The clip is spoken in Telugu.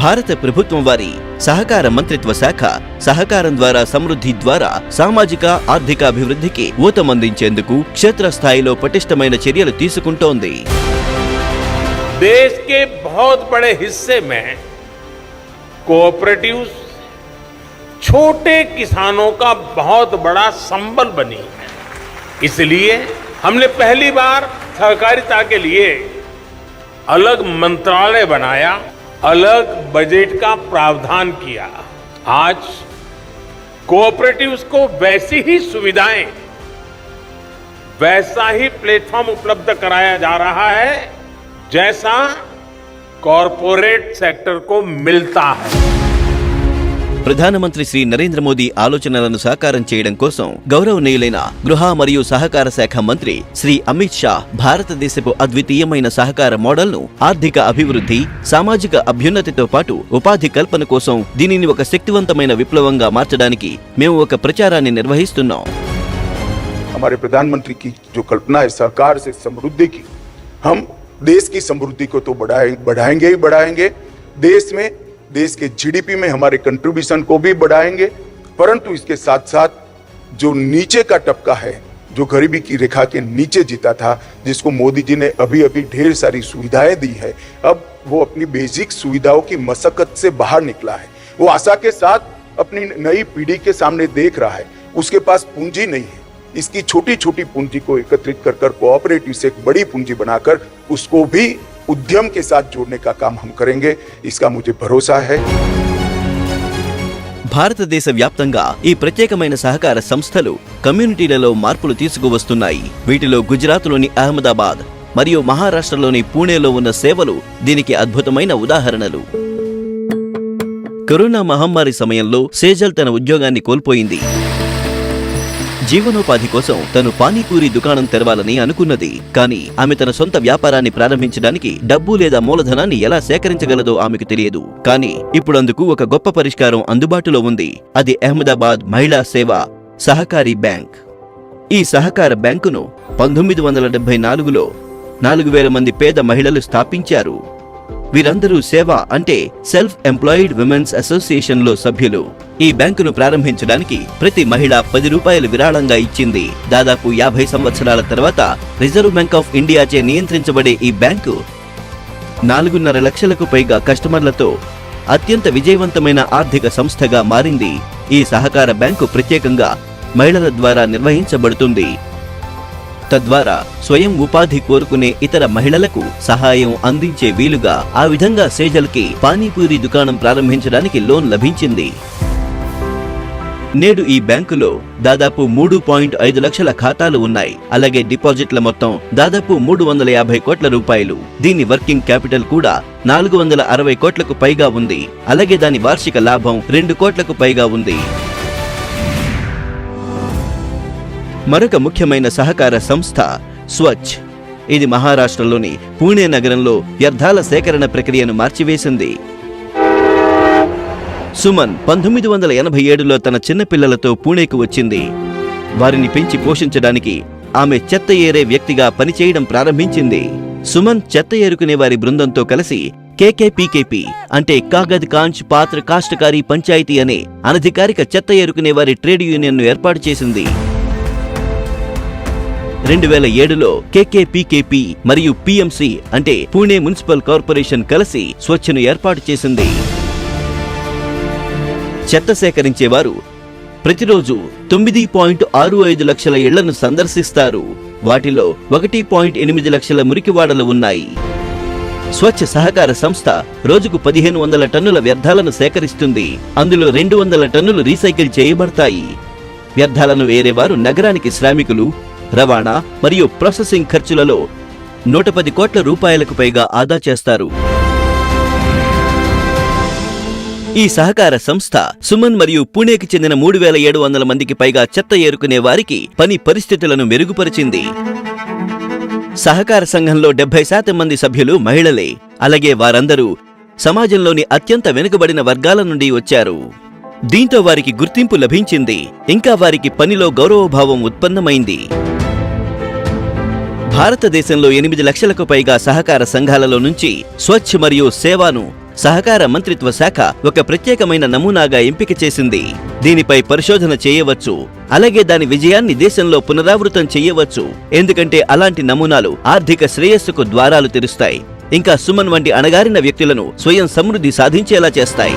భారత ప్రభుత్వం వారి సహకార మంత్రిత్వ శాఖ సహకారం ద్వారా సమృద్ధి ద్వారా సామాజిక ఆర్థిక అభివృద్ధికి ఊతమందించేందుకు క్షేత్రస్థాయిలో పటిష్టమైన చర్యలు తీసుకుంటోంది देश के बहुत बड़े हिस्से में कोऑपरेटिव्स छोटे किसानों का बहुत बड़ा संबल बनी है इसलिए हमने पहली बार सहकारिता के लिए अलग मंत्रालय बनाया अलग बजट का प्रावधान किया। आज कोऑपरेटिव्स को वैसी ही सुविधाएँ, वैसा ही प्लेटफॉर्म उपलब्ध कराया जा रहा है, जैसा कॉरपोरेट सेक्टर को मिलता है। ప్రధానమంత్రి శ్రీ నరేంద్ర మోదీ ఆలోచనలను సాకారం చేయడం కోసం గౌరవనీయులైన గృహ మరియు సహకార శాఖ మంత్రి శ్రీ అమిత్ షా భారతదేశపు అద్వితీయమైన సహకార మోడల్ను ఆర్థిక అభివృద్ధి సామాజిక అభ్యున్నతితో పాటు ఉపాధి కల్పన కోసం దీనిని ఒక శక్తివంతమైన విప్లవంగా మార్చడానికి మేము ఒక ప్రచారాన్ని నిర్వహిస్తున్నాం हमारे प्रधानमंत्री की जो कल्पना है सरकार से समृद्धि की हम देश की समृद्धि को तो बढ़ाए बढ़ाएंगे ही बढ़ाएंगे देश में देश के जीडीपी में हमारे कंट्रीब्यूशन को भी बढ़ाएँगे, परंतु इसके साथ साथ जो नीचे का तबका है, जो गरीबी की रेखा के नीचे जीता था, जिसको मोदी जी ने अभी अभी ढेर सारी सुविधाएँ दी है, अब वो अपनी बेसिक सुविधाओं की मशक्कत से बाहर निकला है। वो आशा के साथ अपनी नई पीढ़ी के सामने देख रहा है। उसके पास पूंजी नहीं है। इसकी छोटी छोटी पूंजी को एकत्रित कर कर कोऑपरेटिव से एक बड़ी पूंजी बनाकर उसको भी उद्यम के साथ जोड़ने का काम हम करेंगे इसका मुझे भरोसा है భారతదేశ వ్యాప్తంగా ఈ ప్రత్యేకమైన సహకార సంస్థలు కమ్యూనిటీలలో మార్పులు తీసుకువస్తున్నాయి వీటిలో గుజరాత్లోని అహ్మదాబాద్ మరియు మహారాష్ట్రలోని పూణేలో ఉన్న సేవలు దీనికి అద్భుతమైన ఉదాహరణలు కరోనా మహమ్మారి సమయంలో సేజల్ తన ఉద్యోగాన్ని కోల్పోయింది జీవనోపాధి కోసం తను పానీపూరి దుకాణం తెరవాలని అనుకున్నది. కానీ ఆమె తన సొంత వ్యాపారాన్ని ప్రారంభించడానికి డబ్బు లేదా మూలధనాన్ని ఎలా సేకరించగలదో ఆమెకు తెలియదు. కానీ ఇప్పుడు అందుకు ఒక గొప్ప పరిష్కారం అందుబాటులో ఉంది. అది అహ్మదాబాద్ మహిళా సేవ సహకారి బ్యాంక్. ఈ సహకార బ్యాంకును పంతొమ్మిది వందల డెబ్బై నాలుగులో నాలుగు వేల మంది పేద మహిళలు స్థాపించారు. వీరందరూ సేవ అంటే సెల్ఫ్ ఎంప్లాయిడ్ విమెన్స్ అసోసియేషన్లో సభ్యులు. ఈ బ్యాంకును ప్రారంభించడానికి ప్రతి మహిళ పది రూపాయలు విరాళంగా ఇచ్చింది. దాదాపు యాభై సంవత్సరాల తర్వాత రిజర్వ్ బ్యాంక్ ఆఫ్ ఇండియాచే నియంత్రించబడే ఈ బ్యాంకు నాలుగున్నర లక్షలకు పైగా కస్టమర్లతో అత్యంత విజయవంతమైన ఆర్థిక సంస్థగా మారింది. ఈ సహకార బ్యాంకు ప్రత్యేకంగా మహిళల ద్వారా నిర్వహించబడుతుంది. తద్వారా స్వయం ఉపాధి కోరుకునే ఇతర మహిళలకు సహాయం అందించే వీలుగా ఆ విధంగా సేజల్కి పానీపూరి దుకాణం ప్రారంభించడానికి లోన్ లభించింది. నేడు ఈ బ్యాంకులో దాదాపు మూడు పాయింట్ ఐదు లక్షల ఖాతాలు ఉన్నాయి. అలాగే డిపాజిట్ల మొత్తం దాదాపు మూడు వందల యాభై కోట్ల రూపాయలు. దీని వర్కింగ్ క్యాపిటల్ కూడా నాలుగు వందల అరవై కోట్లకు పైగా ఉంది. అలాగే దాని వార్షిక లాభం రెండు కోట్లకు పైగా ఉంది. మరొక ముఖ్యమైన సహకార సంస్థ స్వచ్ఛ్. ఇది మహారాష్ట్రలోని పూణే నగరంలో వ్యర్థాల సేకరణ ప్రక్రియను మార్చివేసింది. సుమన్ పంతొమ్మిది వందల ఎనభై ఏడులో తన చిన్నపిల్లలతో పూణేకు వచ్చింది. వారిని పెంచి పోషించడానికి ఆమె చెత్త ఏరే వ్యక్తిగా పనిచేయడం ప్రారంభించింది. సుమన్ చెత్త ఏరుకునే వారి బృందంతో కలిసి కేకేపీకేపీ అంటే కాగద్ కాంచ్ పాత్ర కాష్టకారి పంచాయతీ అనే అనధికారిక చెత్త ఏరుకునే వారి ట్రేడ్ యూనియన్ను ఏర్పాటు చేసింది. రెండు వేల ఏడులో కేకేపీకేపీ మరియు పిఎంసి అంటే పూణే మున్సిపల్ కార్పొరేషన్ కలిసి స్వచ్ఛను ఏర్పాటు చేసింది. చెత్త సేకరించేవారు. ప్రతిరోజు తొమ్మిది పాయింట్ ఆరు ఐదు లక్షల ఇళ్ళను సందర్శిస్తారు. వాటిలో ఒకటి పాయింట్ ఎనిమిది లక్షల మురికివాడలు ఉన్నాయి. స్వచ్ఛ సహకార సంస్థ రోజుకు పదిహేను వందల టన్నుల వ్యర్థాలను సేకరిస్తుంది. అందులో రెండు వందల టన్నులు రీసైకిల్ చేయబడతాయి. వ్యర్థాలను వేరేవారు నగరానికి శ్రామికులు రవాణా మరియు ప్రాసెసింగ్ ఖర్చులలో నూట పది కోట్ల రూపాయలకు పైగా ఆదా చేస్తారు. ఈ సహకార సంస్థ సుమన్ మరియు పూణేకి చెందిన మూడు వేల ఏడు వందల మందికి పైగా చెత్త ఏరుకునే వారికి పని పరిస్థితులను మెరుగుపరిచింది. సహకార సంఘంలో డెబ్బై శాతం మంది సభ్యులు మహిళలే. అలాగే వారందరూ సమాజంలోని అత్యంత వెనుకబడిన వర్గాల నుండి వచ్చారు. దీంతో వారికి గుర్తింపు లభించింది. ఇంకా వారికి పనిలో గౌరవభావం ఉత్పన్నమైంది. భారతదేశంలో ఎనిమిది లక్షలకు పైగా సహకార సంఘాలలో నుంచి స్వచ్ఛ మరియు సేవాను సహకార మంత్రిత్వ శాఖ ఒక ప్రత్యేకమైన నమూనాగా ఎంపిక చేసింది. దీనిపై పరిశోధన చేయవచ్చు. అలాగే దాని విజయాన్ని దేశంలో పునరావృతం చేయవచ్చు. ఎందుకంటే అలాంటి నమూనాలు ఆర్థిక శ్రేయస్సుకు ద్వారాలు తెరుస్తాయి. ఇంకా సుమన్ వంటి అణగారిన వ్యక్తులను స్వయం సమృద్ధి సాధించేలా చేస్తాయి.